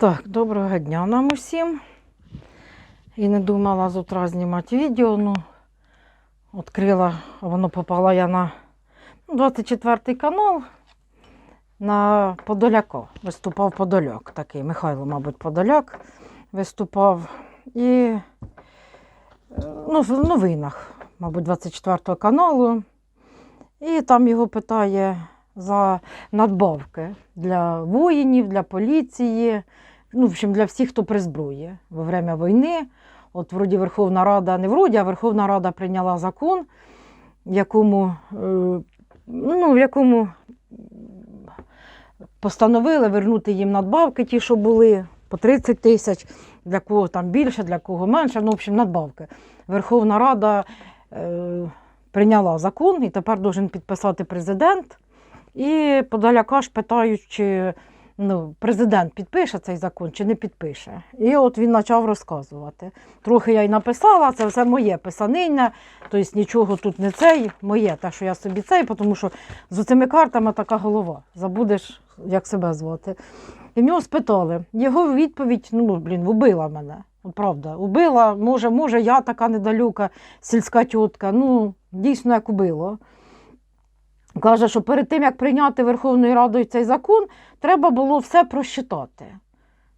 Так, доброго дня нам усім. І не думала з утра знімати відео. Ну, відкрила, воно попало я на 24 канал на Подоляка. Виступав Подоляк такий. Михайло, мабуть, Подоляк виступав. І е, ну, в новинах, мабуть, 24 каналу. І там його питає за надбавки для воїнів, для поліції, ну, в общем, для всіх, хто при зброї во время війни. От вроді Верховна Рада, не вроді, а Верховна Рада прийняла закон, якому, е, ну, в якому постановили вернути їм надбавки, ті, що були, по 30 тисяч, для кого там більше, для кого менше. Ну, в общем, надбавки. Верховна Рада е, прийняла закон і тепер должен підписати президент. І подаляка ж питають, чи ну, президент підпише цей закон чи не підпише. І от він почав розказувати. Трохи я й написала, це все моє писаниння, тобто нічого тут не цей, моє, те, що я собі цей, тому що з цими картами така голова. Забудеш, як себе звати. І в нього спитали. Його відповідь, ну, блін, убила мене. Правда, убила, може, може, я така недалюка, сільська тітка. Ну, дійсно, як убило. Каже, що перед тим, як прийняти Верховною Радою цей закон, треба було все просчитати.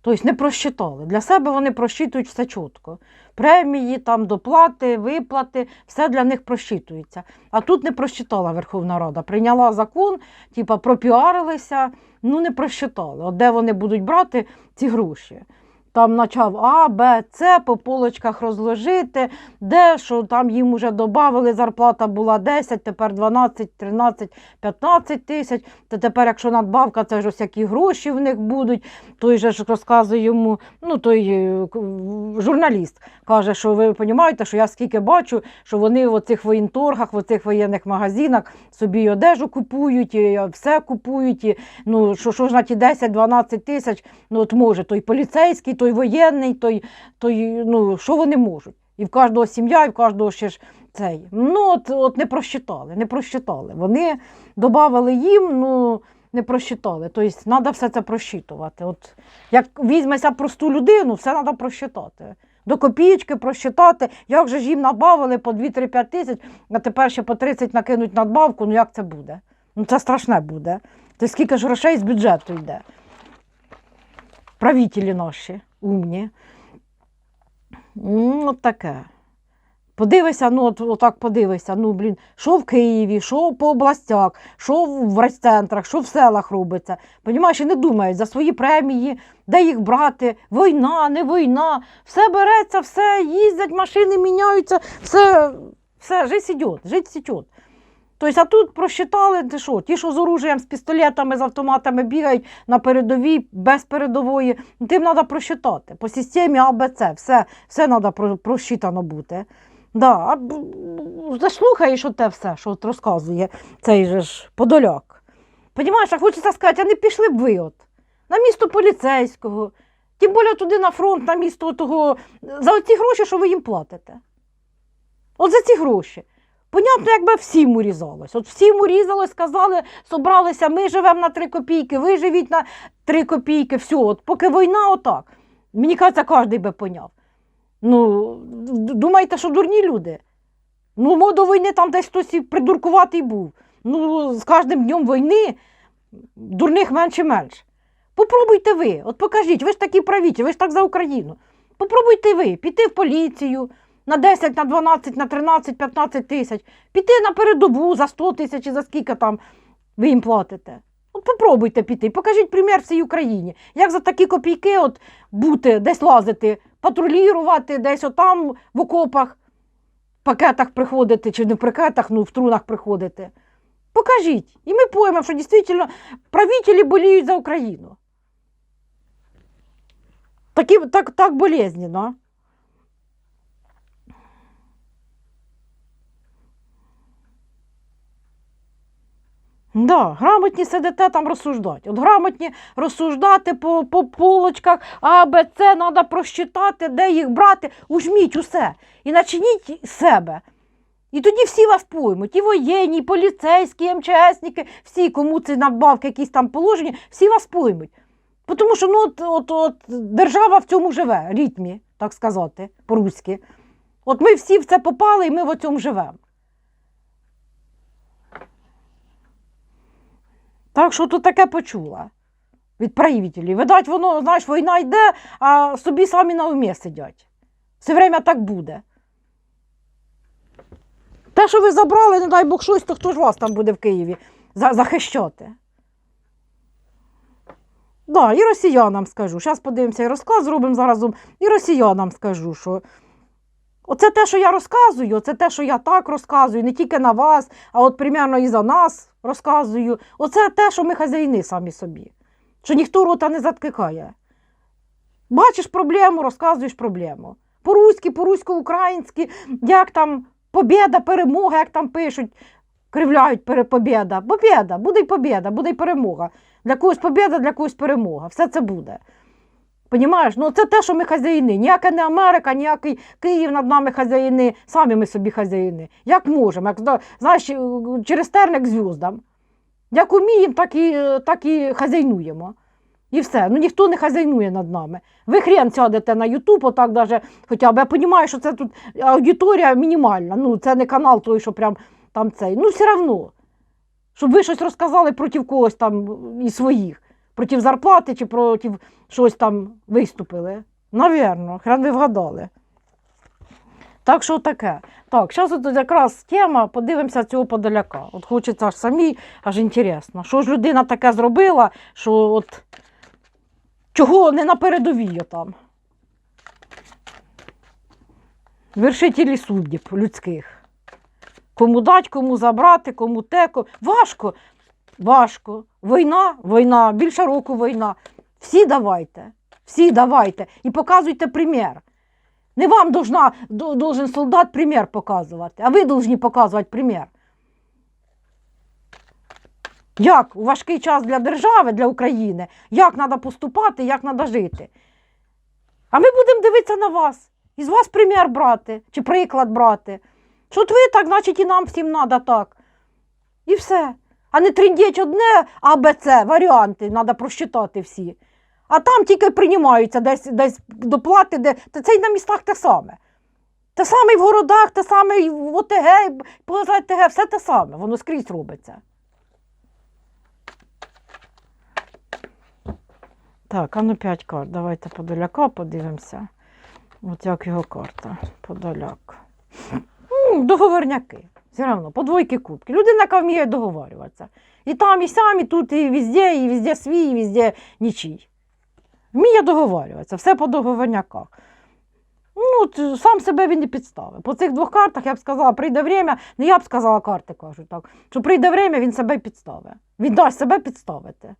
Тобто не просчитали. Для себе вони просчитують все чітко. Премії, там, доплати, виплати, все для них просчитується. А тут не просчитала Верховна Рада. Прийняла закон, типа пропіарилися, ну не просчитали. От де вони будуть брати ці гроші. Там почав А, Б, С по полочках розложити, де що там їм вже додали, зарплата була 10, тепер 12, 13, 15 тисяч. Та тепер, якщо надбавка, це ж ось які гроші в них будуть. Той же ж розказує йому, ну той е, журналіст каже, що ви розумієте, що я скільки бачу, що вони в оцих воєнторгах, в оцих воєнних магазинах собі одежу купують, і все купують. І, ну, що, що ж на ті 10-12 тисяч, ну от може той поліцейський, той воєнний, той, той, ну що вони можуть? І в кожного сім'я, і в кожного ще ж цей. Ну, от, от не просчитали, не просчитали. Вони додали їм, ну не просчитали. Тобто треба все це просчитувати. От, як візьмеся просту людину, все треба просчитати. До копієчки просчитати, як же ж їм набавили по 2-3-5 тисяч, а тепер ще по 30 накинуть надбавку, ну як це буде? Ну це страшне буде. Це скільки ж грошей з бюджету йде. Правителі наші, умні. М, От таке. Подивися, ну от, отак подивися, ну блін, що в Києві, що по областях, що в райцентрах, що в селах робиться. Понімаєш, і не думають за свої премії, де їх брати, війна, не війна, все береться, все їздять, машини міняються, все, все, жить іде, жить сітьот. Тобто, а тут просчитали, ти що, ті, що з оружієм, з пістолетами, з автоматами бігають на передовій, без передової, тим треба просчитати. По системі АБЦ, все, все треба про- просчитано бути. Да, а заслухаєш оте все, що от розказує цей же ж Подоляк. Понімаєш, а хочеться сказати, а не пішли б ви от на місто поліцейського, тим більше туди на фронт, на місто того, за оці гроші, що ви їм платите. От за ці гроші. Понятно, якби всім урізалось. От всім урізалось, сказали, собралися, ми живемо на 3 копійки, ви живіть на 3 копійки, все, от поки війна, отак. Мені кажеться, кожен би поняв. Ну, думаєте, що дурні люди? Ну, мо до війни там десь хтось і придуркуватий був. Ну, з кожним днем війни дурних менше і менше. Попробуйте ви, от покажіть, ви ж такі правічі, ви ж так за Україну. Попробуйте ви піти в поліцію на 10, на 12, на 13, 15 тисяч, піти на передову за 100 тисяч за скільки там ви їм платите. От попробуйте піти, покажіть примір всій Україні. Як за такі копійки от бути, десь лазити, патрулювати, десь отам в окопах, в пакетах приходити, чи не в пакетах, ну в трунах приходити. Покажіть. І ми поймемо, що дійсно правителі боліють за Україну. Такі, так, так болезненно. Да, грамотні сидите там розсуждати. От грамотні розсуждати по, по полочках, А, Б, С, треба просчитати, де їх брати. Ужміть усе. І начиніть себе. І тоді всі вас поймуть, і воєнні, і поліцейські, і МЧСники, всі, кому ці надбавки якісь там положені, всі вас поймуть. Тому що ну, от, от, от, держава в цьому живе, ритмі, так сказати, по-руськи. От ми всі в це попали і ми в цьому живемо. Так що тут таке почула від правителів. Видать, воно, знаєш, війна йде, а собі самі на умі сидять. Все время так буде. Те, що ви забрали, не дай Бог щось, то хто ж вас там буде в Києві захищати? Да, і росіянам скажу. Зараз подивимося і розклад зробимо зараз. І росіянам скажу, що оце те, що я розказую, це те, що я так розказую, не тільки на вас, а от примерно і за нас розказую. Оце те, що ми хазяїни самі собі. Що ніхто рота не заткикає. Бачиш проблему, розказуєш проблему. По-руськи, по-русько-українськи, як там побєда, перемога, як там пишуть, кривляють побєда. Побєда, буде й побєда, буде й перемога. Для когось побєда, для когось перемога. Все це буде. Понімаєш? Ну це те, що ми хазяїни. Ніяка не Америка, ніякий Київ над нами хазяїни, самі ми собі хазяїни. Як можемо, як знаєш, е, через терник зв'юздам. Як уміємо, так і, е, так і хазяйнуємо. І все. Ну ніхто не хазяйнує над нами. Ви хрен сядете на Ютуб, отак даже, хоча б я розумію, що це тут аудиторія мінімальна. Ну, це не канал той, що прям там цей. Ну, все одно. Щоб ви щось розказали проти когось там із своїх, проти зарплати чи проти щось там виступили. Навірно, хрен ви вгадали. Так що таке. Так, зараз от якраз тема, подивимося цього подоляка. От хочеться аж самі, аж інтересно. Що ж людина таке зробила, що от чого не на передовій там. Вершителі суддів людських. Кому дать, кому забрати, кому те. ко- Важко, важко. Війна, війна, більше року війна. Всі давайте, всі давайте і показуйте примір. Не вам должна, должен солдат примір показувати, а ви повинні показувати примір. Як у важкий час для держави, для України, як треба поступати, як треба жити. А ми будемо дивитися на вас. І з вас примір брати, чи приклад брати. Що от ви так, значить, і нам всім треба так. І все. А не тріндіть одне АБЦ, варіанти, треба просчитати всі. А там тільки приймаються десь, десь доплати, де та це й на містах те саме. Те саме і в городах, те саме і в ОТГ, і поза ОТГ, все те саме, воно скрізь робиться. Так, а ну 5 карт. Давайте Подоляка подивимося. От як його карта. Подоляк. Договорняки. Все одно, по двойки кубки. Людина, яка вміє договорюватися. І там, і сам, і тут, і везде, і везде свій, і везде нічий. Вміє договорюватися, все по договорняках. Ну, сам себе він не підставив. По цих двох картах я б сказала, прийде время, не я б сказала, карти кажуть так, що прийде время, він себе підставить. Він дасть себе підставити.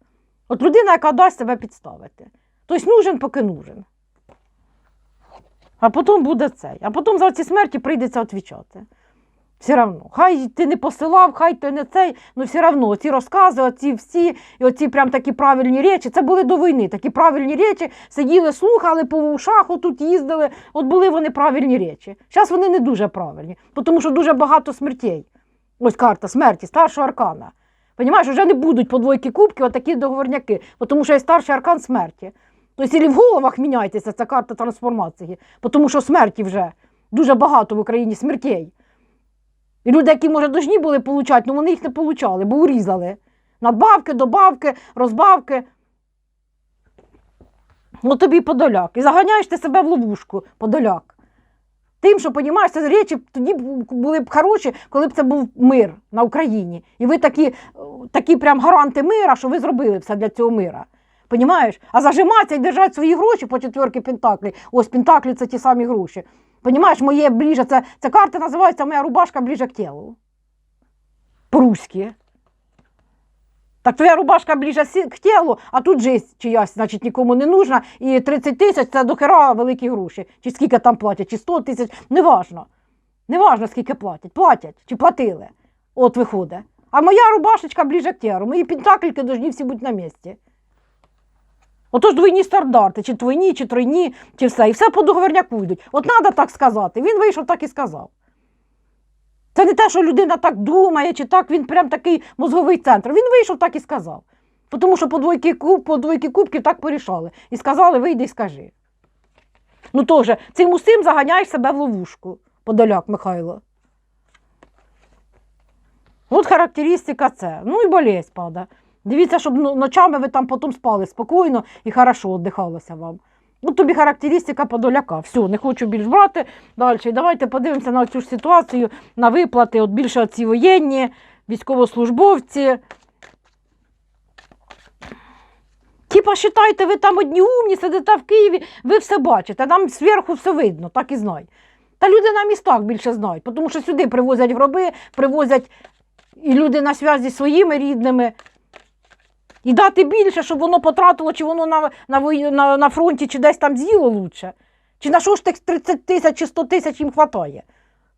От людина, яка дасть себе підставити. Тобто нужен, поки нужен. А потім буде цей. А потім за ці смерті прийдеться відвічати. Все одно. Хай ти не посилав, хай ти не цей, ну все одно ці розкази, оці всі, і оці прям такі правильні речі, це були до війни. Такі правильні речі, сиділи, слухали по ушах, отут їздили. От були вони правильні речі. Зараз вони не дуже правильні, тому що дуже багато смертей. Ось карта смерті, старшого аркана. Понімаєш, вже не будуть по двойки кубки отакі договорняки, тому що є старший аркан смерті. Тобто, і в головах міняйтеся, ця карта трансформації, тому що смерті вже дуже багато в Україні смертей. І люди, які, може, должні були получати, ну вони їх не получали, бо урізали. Надбавки, добавки, розбавки. Ну тобі подоляк. І заганяєш ти себе в ловушку, подоляк. Тим, що понімаєш, це речі тоді були б хороші, коли б це був мир на Україні. І ви такі, такі прям гаранти мира, що ви зробили все для цього мира. Понімаєш? А зажиматися і держати свої гроші по четверки Пентаклі. Ось Пентаклі це ті самі гроші. Понімаєш, моє ближе, це, це карта називається моя рубашка ближе к тілу. По-руськи. Так твоя рубашка ближе к тілу, а тут жесть чиясь, значить, нікому не нужна. І 30 тисяч це до хера великі гроші. Чи скільки там платять, чи 100 тисяч, неважно. Неважно, скільки платять. Платять чи платили. От виходить. А моя рубашечка ближе к тілу. Мої пентакліки повинні всі бути на місці. Отож двойні стандарти, чи двойні, чи тройні, чи все. І все по договорняку йдуть. От треба так сказати. Він вийшов, так і сказав. Це не те, що людина так думає, чи так він прям такий мозговий центр. Він вийшов, так і сказав. Тому що по двойки, куб, по двойки кубків так порішали. І сказали, вийди і скажи. Ну теж, цим усім заганяєш себе в ловушку, Подоляк Михайло. От характеристика це. Ну і болезнь пада. Дивіться, щоб ну, ночами ви там потім спали спокійно і хорошо віддихалося вам. Ну, тобі характеристика подоляка. Все, не хочу більш брати далі. І давайте подивимося на цю ж ситуацію, на виплати. От більше ці воєнні, військовослужбовці. Типа, вважайте, ви там одні умні, сидите в Києві, ви все бачите, нам зверху все видно, так і знай. Та люди на містах більше знають, тому що сюди привозять гроби, привозять і люди на зв'язі зі своїми рідними. І дати більше, щоб воно потратило, чи воно на, на, на, на фронті, чи десь там з'їло лучше. Чи на що ж тих 30 тисяч чи 100 тисяч їм хватає?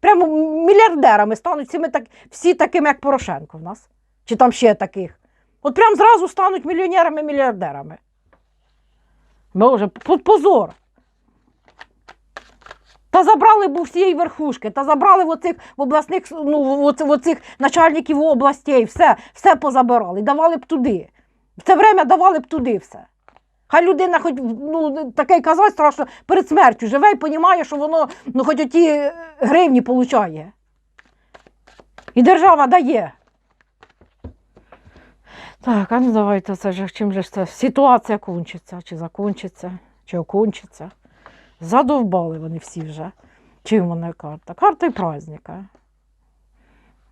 Прямо мільярдерами стануть всі, так, всі такими, як Порошенко в нас. Чи там ще таких. От прям зразу стануть мільйонерами-мільярдерами. Боже, позор. Та забрали б у всієї верхушки, та забрали в оцих в обласних ну, в оцих начальників областей, все, все позабирали, давали б туди. В це время давали б туди все. Хай людина хоч ну, таке й казати страшно перед смертю живе і розуміє, що воно ну, хоч оті гривні получає. І держава дає. Так, а ну давайте це ж чим же це ситуація кончиться, чи закончиться, чи окончиться. Задовбали вони всі вже. Чим вона карта? Карта і праздника.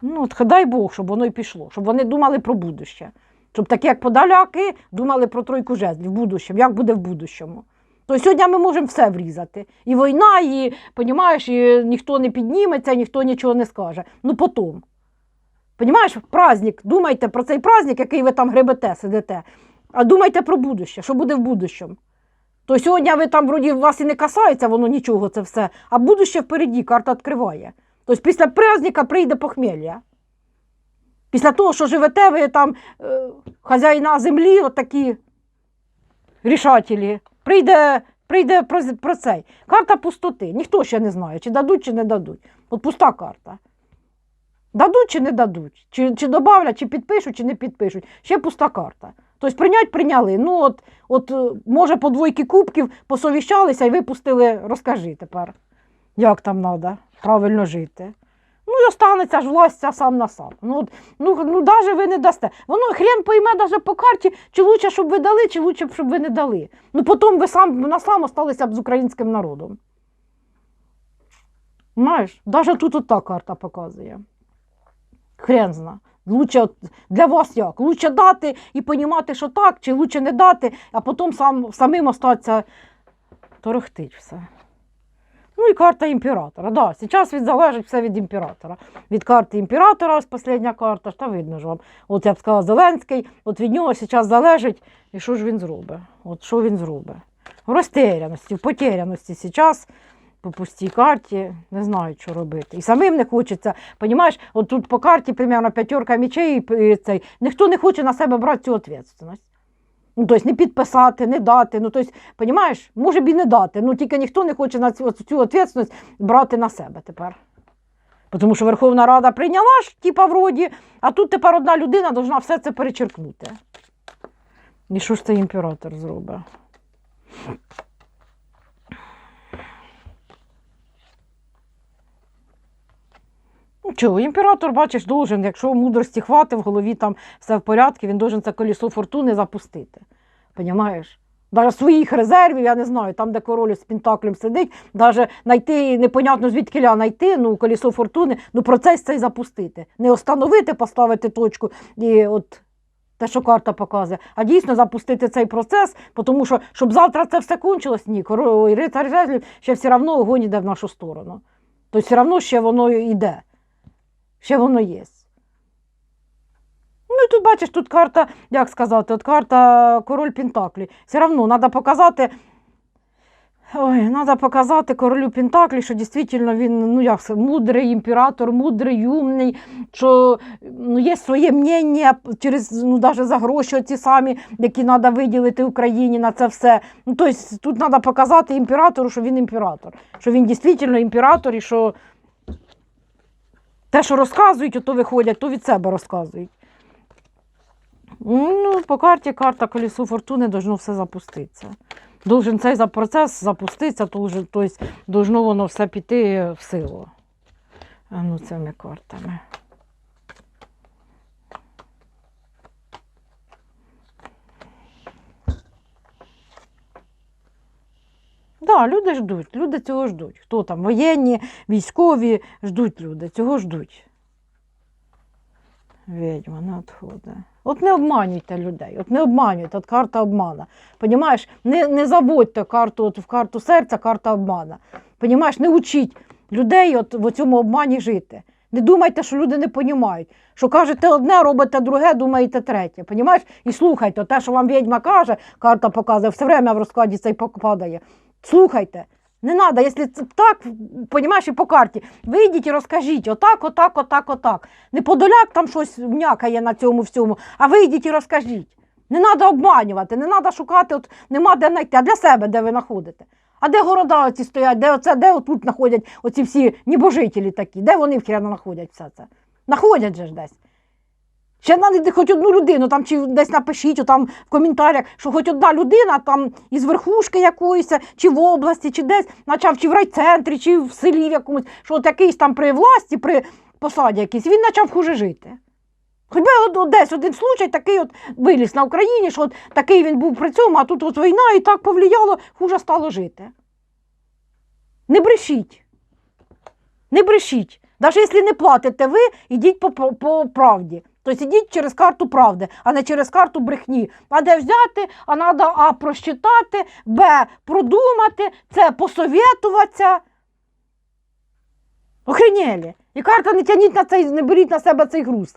Ну, от дай Бог, щоб воно і пішло, щоб вони думали про будуще. Щоб такі, як подаляки, думали про тройку жезлів в будущому, як буде в будущому. То сьогодні ми можемо все врізати. І війна, і, понімаєш, і ніхто не підніметься, ніхто нічого не скаже. Ну потім. Понімаєш, праздник, думайте про цей праздник, який ви там гребете, сидите, а думайте про будуще, що буде в будущому. То сьогодні ви там вроді вас і не касається воно нічого, це все, а будуще впереді карта відкриває. Тобто після праздника прийде похмілля. Після того, що живете, ви там е, хазяїна землі, отакі рішателі, прийде, прийде про, про цей. Карта пустоти. Ніхто ще не знає, чи дадуть, чи не дадуть. От пуста карта. Дадуть чи не дадуть, чи, чи добавлять, чи підпишуть, чи не підпишуть. Ще пуста карта. Тобто прийнять прийняли. Ну, от, от, е, може, по двойки кубків посовіщалися і випустили, розкажи тепер, як там треба правильно жити. Ну і останеться ж власть сам на сам. Ну, ну, ну навіть ви не дасте. Воно хрен пойме навіть по карті, чи лучше, щоб ви дали, чи лучше, щоб ви не дали. Ну потім ви сам на сам осталися б з українським народом. Знаєш, навіть тут от та карта показує. Хрен зна. Лучше для вас як? Лучше дати і розуміти, що так, чи лучше не дати, а потім сам, самим остатися торохтить все. Ну і карта імператора. Да, зараз від залежить все від імператора. Від карти імператора, ось остання карта, та видно ж вам. От я б сказала, Зеленський, от від нього зараз залежить, і що ж він зробить? От що він зробить? В розтеряності, в потеряності зараз по пустій карті не знають, що робити. І самим не хочеться. Понімаєш, от тут по карті, примерно, п'ятерка мечей, і цей, ніхто не хоче на себе брати цю відповідальність. Ну, тобто не підписати, не дати. Ну, тобто, понімаєш, може б і не дати. Ну тільки ніхто не хоче на цю, цю відповідальність брати на себе тепер. Тому що Верховна Рада прийняла ж, типа вроді, а тут тепер одна людина повинна все це перечеркнути. І що ж цей імператор зробить? Ну, імператор, бачиш, должен, якщо мудрості хватить, в голові там все в порядку, він должен це колесо фортуни запустити. Понімаєш? Навіть своїх резервів, я не знаю, там, де король з пентаклем сидить, навіть знайти, непонятно звідки знайти, ну, колесо фортуни, ну процес цей запустити. Не остановити, поставити точку і от те, що карта показує, а дійсно запустити цей процес, тому що, щоб завтра це все кончилось, ні, король рицар жезлів ще все одно огонь йде в нашу сторону. Тобто все одно ще воно йде. Ще воно є. Ну і тут бачиш, тут карта, як сказати, от карта король Пентаклі. Все одно треба показати. Ой, треба показати королю Пентаклі, що дійсно він ну, як мудрий імператор, мудрий, умний, що ну, є своє мнення через ну, навіть за гроші ці самі, які треба виділити Україні на це все. Ну, тобто, тут треба показати імператору, що він імператор, що він дійсно імператор і що те, що розказують, то виходять, то від себе розказують. Ну, по карті карта колесо фортуни должно все запуститися. Должен цей процес запуститися, тобто должно воно все піти в силу. Ну, цими картами. Да, люди ждуть, люди цього ждуть. Хто там? Воєнні, військові ждуть люди, цього ждуть. Відьма надходить. От не обманюйте людей, от не обманюйте, от карта обмана. Понімаєш, не, не заводьте карту от в карту серця, карта обмана. Понімаєш, не учіть людей от в цьому обмані жити. Не думайте, що люди не понімають. Що кажете одне, робите друге, думаєте третє. Понімаєш? І слухайте, те, що вам відьма каже, карта показує, все время в розкладі цей падає. Слухайте. Не треба, якщо це так, понімаєш, і по карті, вийдіть і розкажіть, отак, отак, отак, отак. Не подоляк там щось м'якає на цьому всьому, а вийдіть і розкажіть. Не треба обманювати, не треба шукати, от нема де знайти, а для себе, де ви знаходите. А де города оці стоять, де оце, де отут знаходять оці всі небожителі такі, де вони вхрена знаходять все це? Находять же ж десь. Ще навіть хоч одну людину, там чи десь напишіть там в коментарях, що хоч одна людина там із верхушки якоїсь, чи в області, чи десь, почав, чи в райцентрі, чи в селі в якомусь, що от якийсь там при власті, при посаді якийсь, він почав хуже жити. Хоч би от, десь один случай такий от виліз на Україні, що от такий він був при цьому, а тут от війна і так повлияло, хуже стало жити. Не брешіть. Не брешіть. Навіть якщо не платите ви, ідіть по, по, по правді. Тобто ідіть через карту правди, а не через карту брехні. А де взяти, а треба А просчитати, Б продумати, С посовітуватися. Охренєлі. І карта не тяніть на цей, не беріть на себе цей груз.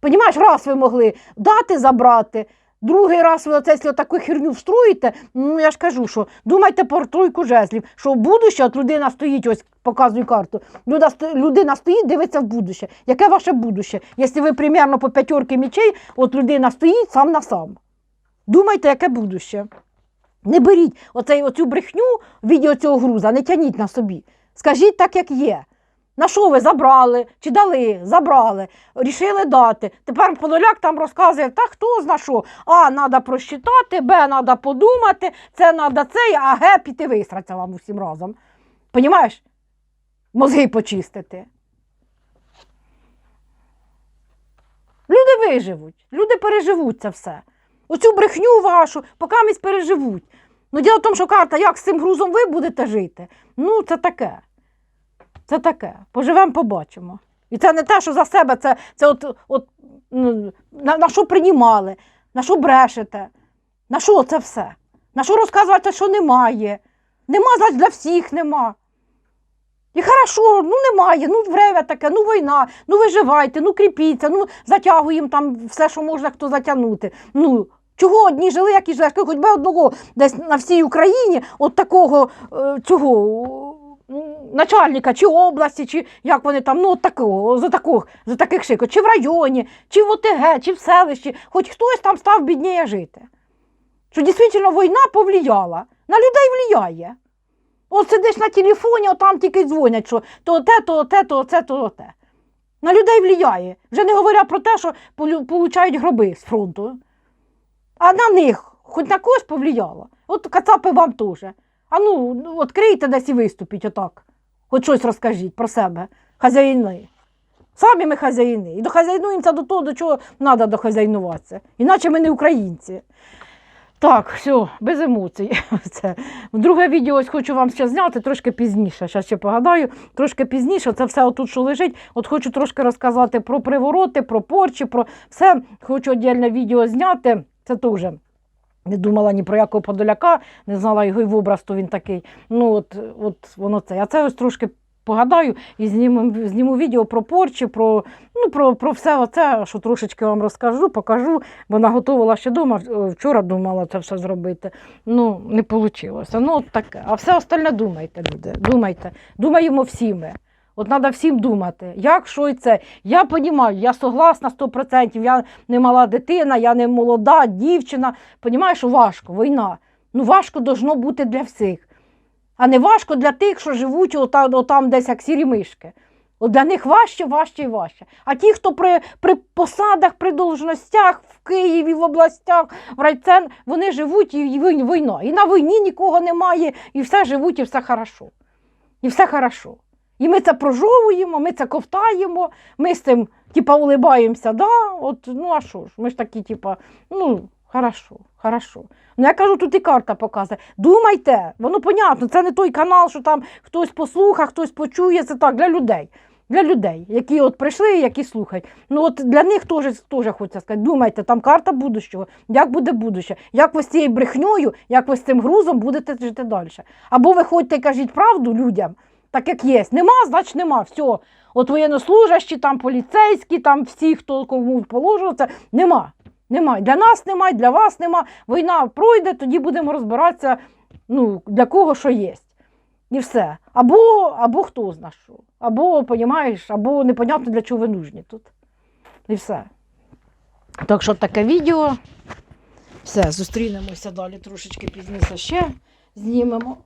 Понімаєш, раз ви могли дати забрати, другий раз ви оце, якщо таку херню встроїте, ну я ж кажу, що думайте про тройку жезлів, що будуще от людина стоїть, ось показую карту. Людина стоїть, дивиться в будуще. Яке ваше будуще? Якщо ви примерно по п'ятерки мічей, от людина стоїть сам на сам. Думайте, яке будуще. Не беріть оцей, оцю брехню в віді цього груза, не тяніть на собі. Скажіть так, як є. На що ви забрали, чи дали, забрали, рішили дати. Тепер Подоляк там розказує, та хто зна що. А, треба просчитати, Б, треба подумати, це треба цей, а Г піти висраться вам усім разом. Понімаєш? Мозги почистити. Люди виживуть, люди переживуть це все. Оцю брехню вашу, поки місь переживуть. Ну, діло в тому, що карта, як з цим грузом ви будете жити, ну це таке. Це таке. Поживемо, побачимо. І це не те, що за себе, це, це от, от, ну, на, на що приймали, на що брешете, на що це все? На що розказувати, що немає? Нема, значить, для всіх нема. І хорошо, ну немає, ну время таке, ну війна, ну виживайте, ну кріпіться, ну затягуємо там все, що можна хто затягнути. Ну, чого одні жили, як і жили, хоч би одного десь на всій Україні, от такого е, цього начальника, чи області, чи як вони там, ну от за таких, за таких шикот, чи в районі, чи в ОТГ, чи в селищі, хоч хтось там став бідніє жити. Що дійсно війна повлияла, на людей влияє. От сидиш на телефоні, от там тільки дзвонять, що то те, то те, то це, то те. На людей влияє. Вже не говоря про те, що получають гроби з фронту. А на них хоч на когось повлияло. От кацапи вам теж. А ну, ну, відкрийте десь і виступіть отак. Хоч щось розкажіть про себе, хазяїни. Самі ми хазяїни. І дохазяйнуємося до того, до чого треба дохазяйнуватися. Іначе ми не українці. Так, все, без емоцій. Це. Друге відео ось хочу вам ще зняти трошки пізніше. Зараз ще погадаю, трошки пізніше. Це все отут, що лежить. От хочу трошки розказати про привороти, про порчі, про все. Хочу віддільне відео зняти. Це теж. Не думала ні про якого подоляка, не знала його і в образ, то він такий. Ну, от, от воно це. А це ось трошки погадаю і зніму, зніму відео про порчі, про, ну, про, про все оце, що трошечки вам розкажу, покажу, бо наготовила ще вдома. Вчора думала це все зробити. Ну, не вийшло. Ну, от таке. А все остальне думайте, люди. Думайте. Думаємо всі ми. От треба всім думати, як що і це. Я розумію, я согласна 100%, я не мала дитина, я не молода дівчина. Понімаю, що важко, війна. Ну важко должно бути для всіх. А не важко для тих, що живуть отам, отам десь як сірі мишки. От для них важче, важче і важче. А ті, хто при, при посадах, при должностях в Києві, в областях, в райцен, вони живуть і війна. І на війні нікого немає, і все живуть, і все хорошо. І все хорошо. І ми це прожовуємо, ми це ковтаємо, ми з цим, типа, улибаємося, да, от, ну а що ж, ми ж такі, типа, ну, хорошо, хорошо. Ну, я кажу, тут і карта показує. Думайте, воно понятно, це не той канал, що там хтось послухає, хтось почує, це так, для людей. Для людей, які от прийшли, які слухають. Ну от для них теж, теж хочеться сказати, думайте, там карта будущого, як буде будуще, як ви з цією брехньою, як ви з цим грузом будете жити далі. Або ви ходьте і кажіть правду людям, так як є. Нема, значить нема. Все. От воєннослужащі, там поліцейські, там всі, хто кому положено, нема. Нема. Для нас нема, для вас нема. Війна пройде, тоді будемо розбиратися, ну, для кого що є. І все. Або, або хто зна що. Або, понімаєш, або непонятно для чого ви нужні тут. І все. Так що таке відео. Все, зустрінемося далі трошечки пізніше ще знімемо.